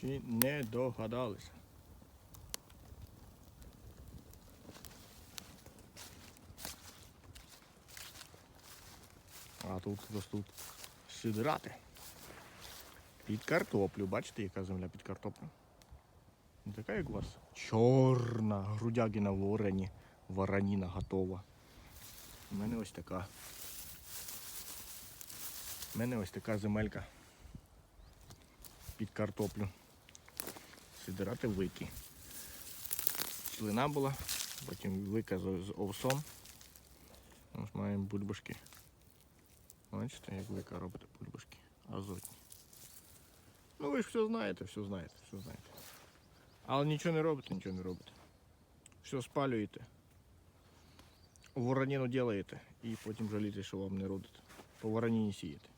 Чи не догадалися? А тут ростуть сидирати. Під картоплю. Бачите, яка земля під картоплю? Не така, як у вас. Чорна грудягіна в варені. Вараніна готова. У мене ось така. У мене ось така земелька під картоплю. Сидирати вики. Слина була, потім вика з, з овсом. Ось маємо бульбашки. Бачите, як вика робите бульбашки. Азотні. Ну ви ж все знаєте, все знаєте, все знаєте. Але нічого не робите, нічого не робите. Все спалюєте. Вороніну робите і потім жалієте, що вам не родите. По вороніні сієте.